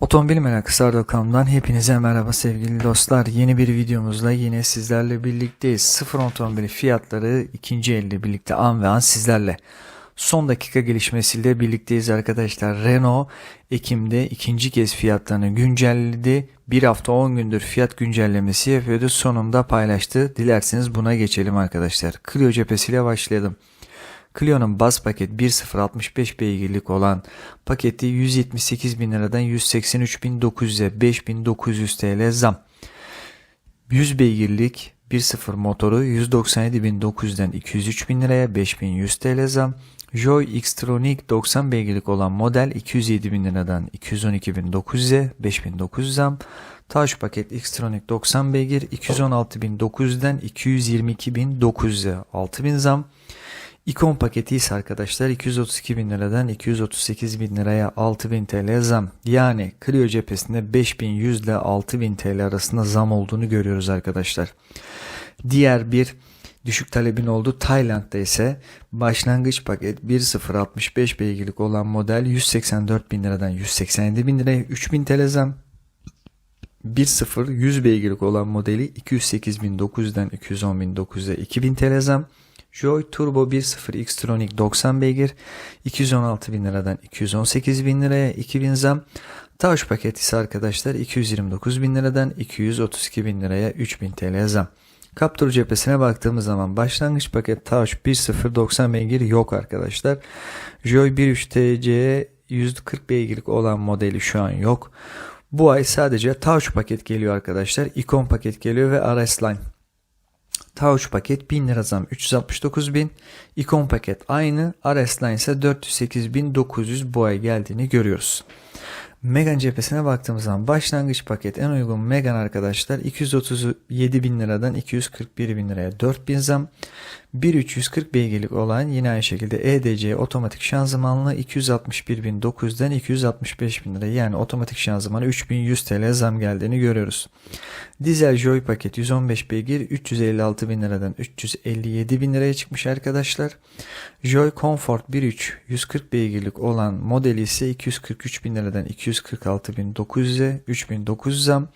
Otomobil Meraklısı.com'dan hepinize merhaba sevgili dostlar. Yeni bir videomuzla yine sizlerle birlikteyiz. Sıfır otomobili fiyatları ikinci elde birlikte an ve an sizlerle. Son dakika gelişmesiyle birlikteyiz arkadaşlar. Renault Ekim'de ikinci kez fiyatlarını güncelledi. Bir hafta 10 gündür fiyat güncellemesi yapıyordu. Sonunda paylaştı. Dilerseniz buna geçelim arkadaşlar. Clio cephesiyle başlayalım. Clio'nun baz paket 1.065 beygirlik olan paketi 178 bin liradan 183.900'e 5.900 TL zam. 100 beygirlik 1.0 motoru 197.900'den 203 bin liraya 5100 TL zam. Joy Xtronic 90 beygirlik olan model 207 bin liradan 212.900'e 5900 zam. Taş paket Xtronic 90 beygir 216.900'den 222.900'e 6000 zam. İkon paketi ise arkadaşlar 232 bin liradan 238 bin liraya 6000 TL zam. Yani Clio cephesinde 5100 ile 6000 TL arasında zam olduğunu görüyoruz arkadaşlar. Diğer bir düşük talebin olduğu Tayland'da ise başlangıç paket 1.065 beygirlik olan model 184 bin liradan 187 bin liraya 3000 TL zam. 1.0 100 beygirlik olan modeli 208.900'den 210.900'e 2000 TL zam. Joy Turbo 1.0 Xtronic 90 beygir 216 bin liradan 218 bin liraya 2000 zam. Tauş paketi ise arkadaşlar 229 bin liradan 232 bin liraya 3000 TL zam. Captur cephesine baktığımız zaman başlangıç paket Tauş 1.0 90 beygir yok arkadaşlar. Joy 1.3 TC 140 beygirlik olan modeli şu an yok. Bu ay sadece Tauş paket geliyor arkadaşlar. Icon paket geliyor ve RS Line. Tauş paket 1000 lira zam 369 bin. İkon paket aynı. RS Line ise 408 bin 900 bu ay geldiğini görüyoruz. Megan cephesine baktığımız zaman başlangıç paket en uygun Megan arkadaşlar 237 bin liradan 241 bin liraya 4000 zam. 1340 beygirlik olan yine aynı şekilde EDC otomatik şanzımanlı 261.900'den 265 bin lira yani otomatik şanzımana 3100 TL zam geldiğini görüyoruz. Dizel Joy paket 115 beygir 356 bin liradan 357 bin liraya çıkmış arkadaşlar. Joy Comfort 1.3 140 beygirlik olan modeli ise 243 bin liradan 246 bin 900'e 3900 zam.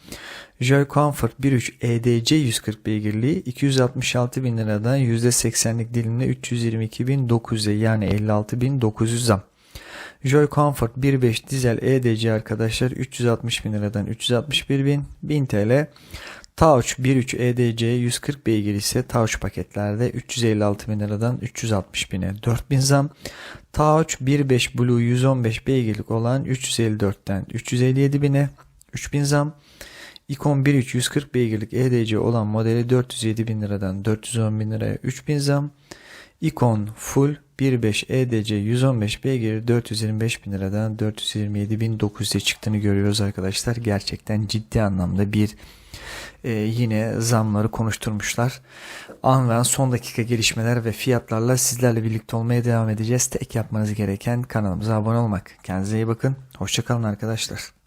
Joy Comfort 1.3 EDC 140 beygirliği 266 bin liradan %80'lik dilimle 322 bin 900'e yani 56 bin 900 zam. Joy Comfort 1.5 dizel EDC arkadaşlar 360 bin liradan 361 bin 1000 TL. Touch 1.3 EDC 140 beygir ise Touch paketlerde 356 bin liradan 360 bine 4000 zam. Touch 1.5 Blue 115 beygirlik olan 354'ten 357 bine 3000 zam. Icon 1.3 140 beygirlik EDC olan modeli 407 bin liradan 410 bin liraya 3000 zam. Icon Full 1.5 EDC 115 beygir 425 bin liradan 427 bin 900'e çıktığını görüyoruz arkadaşlar. Gerçekten ciddi anlamda bir e, yine zamları konuşturmuşlar. An ve an son dakika gelişmeler ve fiyatlarla sizlerle birlikte olmaya devam edeceğiz. Tek yapmanız gereken kanalımıza abone olmak. Kendinize iyi bakın. Hoşçakalın arkadaşlar.